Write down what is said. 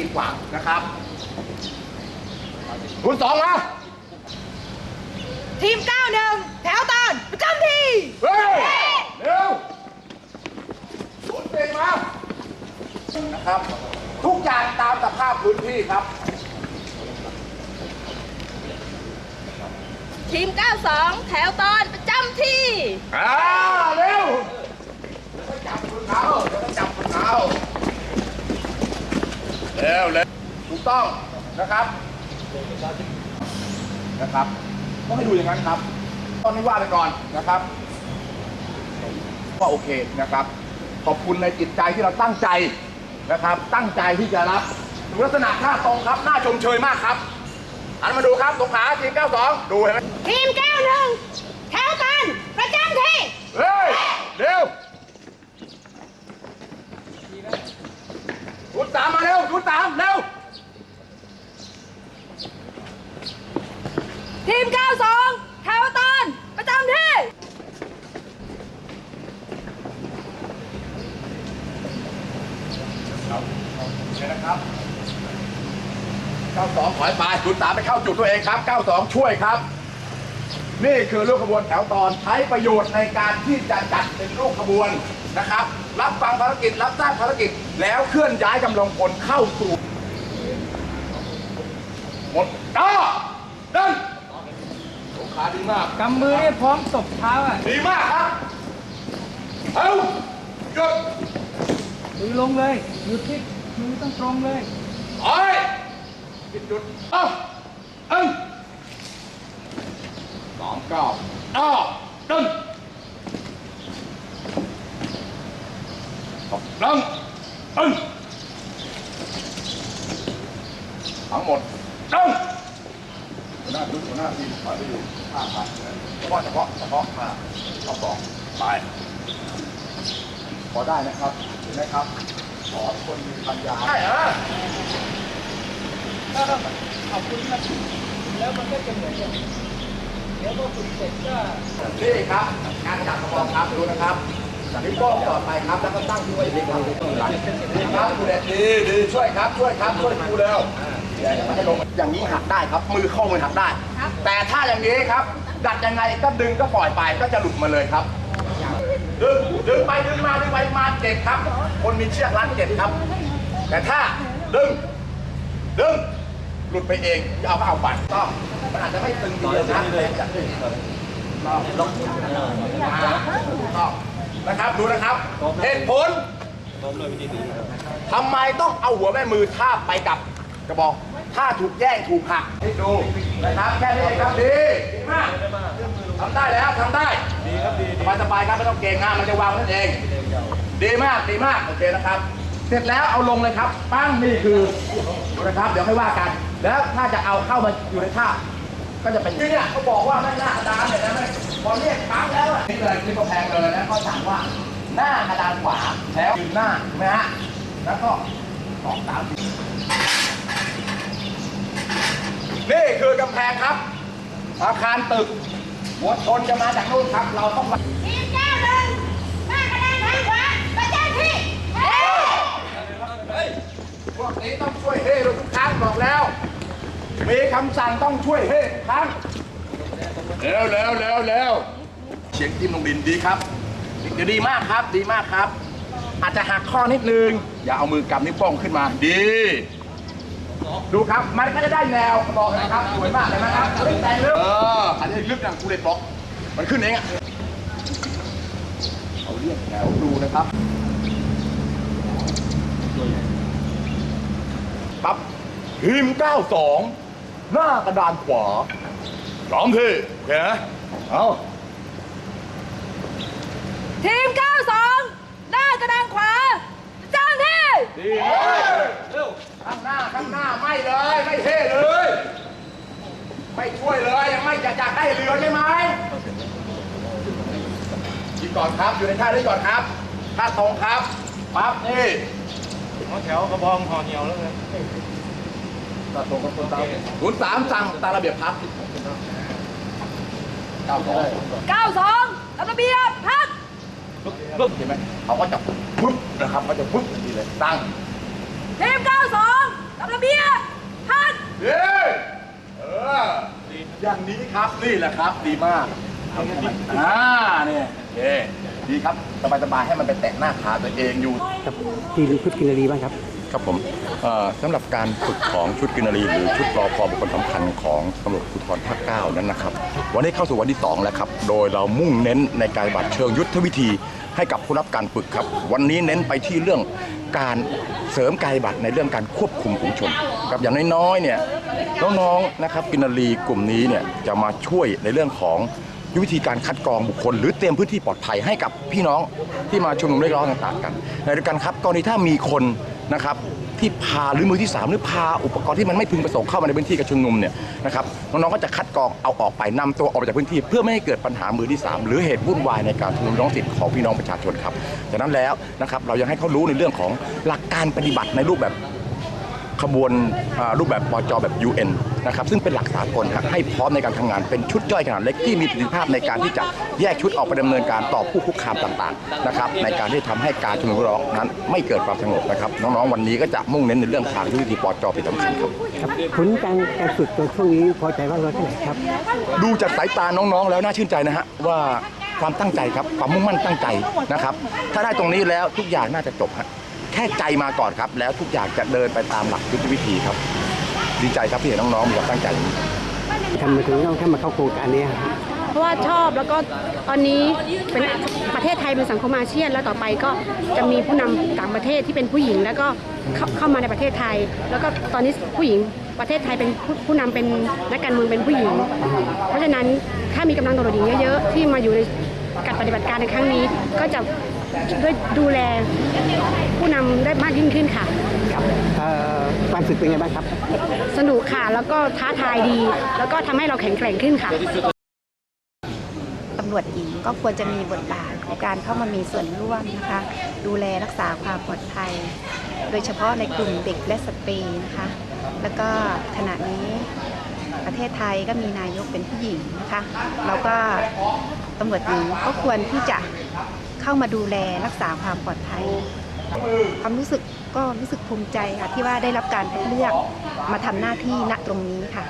กีดขวางนะครับคุณสองมาทีม91แถวตอนประจำที่เฮ้ยเร็วคุณเตมานะครับ ทุกอย่างตามสภาพพื้นที่ครับ ทีม 92 แถวตอนประจำที่ อ่า เร็วเดี๋ยวต้องจับคุณเขาเดี๋ยวต้องจับคุณเขา เร็วเร็วถูกต้องนะครับนะครับต้องให้ดูอย่างนั้นครับ ตอนนี้ว่าไปก่อนนะครับว่าโอเคนะครับ ขอบคุณในจิตใจที่เราตั้งใจนะครับ ตั้งใจที่จะรับดูลักษณะท่าตรงครับหน้าชมเชยมากครับหันมาดูครับตรงขาทีม 92 ดูเห็นไหมทีม 91แถวตอนประจำที่เร็วเร็วชุดสาม มาเร็วชุดสามเร็ว ทีม 92แถวตอนประจำที่ ครับเชิญนะครับ 92 ถอยไปจุด3ไปเข้าจุดตัวเองครับ 92 ช่วยครับ นี่คือลูกขบวนแถวตอนใช้ประโยชน์ในการที่จะจัดเป็นลูกขบวนนะครับ รับฟังภารกิจ รับทราบภารกิจ แล้วเคลื่อนย้ายกำลังพลเข้าสู่หมดก้าเดินสงขาดีมากกำมือให้พร้อมตบเท้าอะดีมากครับเอาหยุดมือลงเลยหยุดที่มือต้องตรงเลยถอยหยุดหยุดเอาเอิ้ง สองเก้าอ้าตึ้งตบลังตึ้งทั้งหมดตึงหัวหน้าชุดหัวหน้าทีมถอยไปอยู่ข้างกันเฉพาะเฉพาะเฉพาะมาเข้าสองไปพอได้นะครับเห็นไหมครับขอคนมีปัญญาใช่เหรอถ้าเราขอบคุณนะแล้วมันก็จะเหมือนกัน เดี๋ยวพอฝึกเสร็จก็นี่ครับการจับกระบอกครับดูนะครับนิ้วโป้งต่อไปครับแล้วก็ตั้งที่ไว้ดีครับดีครับครูเด็ดดีดีช่วยครับช่วยครับช่วยครูเร็วอย่างนี้หักได้ครับมือเข้ามือหักได้ แต่ถ้าอย่างนี้ครับ ดัดยังไงก็ดึงก็ปล่อยไปก็จะหลุดมาเลยครับดึงดึงไปดึงมาดึงไปมาเจ็บครับ คนมีเชือกรัดเจ็บครับ แต่ถ้าดึงดึงหลุดไปเองจะเอาก็เอาไปต้อง มันอาจจะไม่ตึงทีเดียวนะแต่จะดึงต้องต้องต้องนะครับดูนะครับเหตุผลทำไมต้องเอาหัวแม่มือทาบไปกับกระบอกถ้าถูกแย่งถูกหักให้ดูนะครับแค่นี้เองครับดีดีมากทำได้แล้วทำได้ดีครับดีสบายสบายๆครับไม่ต้องเก่งนะมันจะวางนั่นเอง ดีมากดีมากโอเคนะครับ เสร็จแล้วเอาลงเลยครับปั้งนี่คือดูนะครับ เดี๋ยวค่อยว่ากัน แล้วถ้าจะเอาเข้ามาอยู่ในท่า ก็จะเป็นที่เนี่ยเขาบอกว่าไม่หน้ากระดานเลยนะไม่พอเรียกครั้งแล้วอะนี่เลยที่กระแพงเลยนะเขาสั่งว่าหน้ากระดานขวาแล้วยืนหน้าถูกไหมฮะแล้วก็สองสามสี่นี่คือกำแพงครับ อาคารตึกหัวชนจะมาจากนู่นครับ เราต้องมาทีม91หน้ากระดานทางขวาประจำที่พวกนี้ต้องช่วยเฮ้เราทุกครั้งบอกแล้ว มีคำสั่งต้องช่วยเฮ้ทุกครั้งเร็วเร็วเร็วเร็วเชียงทิมลงดินดีครับเดี๋ยวดีมากครับ ดีมากครับ อาจจะหักข้อนิดนึง อย่าเอามือกำนิ้วโป้งขึ้นมา ดี ดูครับมันก็จะได้แนวบอกนะครับสวยมากเลยนะครับเล่นแต่ลึกเอออันนี้ลึกอย่างกูเด็ดบล็อก มันขึ้นเองอะเอาเรียกแนวดูนะครับปั๊บทีม92 หน้ากระดานขวาพร้อมพี่โอเคนะเอาทีม 92 หน้ากระดานขวาประจำที่ดีเลยข้างหน้าข้างหน้าไม่เลยไม่เท่เลย ไม่ช่วยเลยยังไม่จะอยากได้เรือใช่ไหมยิงก่อนครับอยู่ในท่านี้ก่อนครับท่าตรงครับปั๊บนี่แถวกระบองห่อเหี่ยวแล้วไงท่ ศูนย์สามสั่งตามระเบียบพักเก้าสอง92ตามระเบียบพักปึ๊บเห็นไหมเขาก็จะปึ๊บนะครับก็จะปึ๊บอย่างนี้เลยตั้งทีมองตามระเบียบพักเย้เอออย่างนี้ครับนี่แหละครับ ดีมากอ่าเนี่ยโอเค ดีครับสบายๆให้มันไปแตะหน้าขาตัวเองอยู่ครับที่ชุดกินรีบ้างครับ ครับผมเอ่อสำหรับการฝึกของชุดกินรีหรือชุดรอพอบุคคลสำคัญของตำรวจภูธรภาคเก้านั้นนะครับ วันนี้เข้าสู่วันที่ 2 แล้วครับ โดยเรามุ่งเน้นในการบัตรเชิงยุทธวิธีให้กับผู้รับการฝึกครับ วันนี้เน้นไปที่เรื่องการเสริมกายบัตรในเรื่องการควบคุมฝูงชนครับอย่างน้อยๆเนี่ยน้องๆนะครับกินรีกลุ่มนี้เนี่ยจะมาช่วยในเรื่องของ ยุทธวิธีการคัดกรองบุคคล หรือเตรียมพื้นที่ปลอดภัยให้กับพี่น้องที่มาชุมนุมเรียกร้องต่างๆกันในเดียวกันครับกรณีถ้ามีคนนะครับที่พาหรือมือที่สามหรือพาอุปกรณ์ที่มันไม่พึงประสงค์เข้ามาในพื้นที่การชุมนุมเนี่ยนะครับน้องๆก็จะคัดกรองเอาออกไปนำตัวออกไปจากพื้นที่ เพื่อไม่ให้เกิดปัญหามือที่สามหรือเหตุวุ่นวายในการชุมนุมร้องสิทธิ์ของพี่น้องประชาชนครับจากนั้นแล้วนะครับเรายังให้เขารู้ในเรื่องของหลักการปฏิบัติในรูปแบบ ขบวนอ่ารูปแบบปจแบบ UN นะครับซึ่งเป็นหลักสากลครับให้พร้อมในการทำงานเป็นชุดย่อยขนาดเล็กที่มีประสิทธิภาพในการที่จะแยกชุดออกไปดำเนินการต่อผู้คุกคามต่างๆนะครับในการที่ทำให้การชุมนุมร้องนั้นไม่เกิดความสงบนะครับน้องๆวันนี้ก็จะมุ่งเน้นในเรื่องทางยุทธวิธีปจเป็นสำคัญครับครับผลการการฝึกตัวช่วงนี้พอใจว่ากน้อยแค่ไหนครับ ดูจากสายตาน้องๆ แล้วน่าชื่นใจนะฮะว่าความตั้งใจครับความมุ่งมั่นตั้งใจนะครับถ้าได้ตรงนี้แล้วทุกอย่างน่าจะจบฮะ แค่ใจมาก่อนครับ แล้วทุกอย่างจะเดินไปตามหลักยุทธวิธีครับ ดีใจครับที่เห็นน้องๆมีความตั้งใจอย่างนี้ทำไมถึงต้องเข้ามาเข้าโครงการนี้ครับเพราะว่าชอบแล้วก็ตอนนี้เป็นประเทศไทยเป็นสังคมอาเซียน แล้วต่อไปก็จะมีผู้นำต่างประเทศที่เป็นผู้หญิง แล้วก็เข้าเขามาในประเทศไทย แล้วก็ตอนนี้ผู้หญิงประเทศไทยเป็นผู้ผู้นำเป็นนักการเมืองเป็นผู้หญิง เพราะฉะนั้นถ้ามีกำลังตำรวจหญิงเยอะๆที่มาอยู่ในการปฏิบัติการในครั้งนี้ ก็จะ ด้วยดูแลผู้นำได้มากยิ่งขึ้นค่ะ ครับเอ่อการฝึกเป็นไงบ้างครับ สนุกค่ะ แล้วก็ท้าทายดี แล้วก็ทำให้เราแข็งแกร่งขึ้นค่ะ ตำรวจหญิงก็ควรจะมีบทบาทในการเข้ามามีส่วนร่วมนะคะ ดูแลรักษาความปลอดภัย โดยเฉพาะในกลุ่มเด็กและสตรีนะคะ แล้วก็ขณะนี้ประเทศไทยก็มีนายกเป็นผู้หญิงนะคะ แล้วก็ตำรวจหญิงก็ควรที่จะ เข้ามาดูแลรักษาความปลอดภัย ความรู้สึกก็รู้สึกภูมิใจค่ะที่ว่าได้รับการคัดเลือกมาทำหน้าที่ณตรงนี้ค่ะ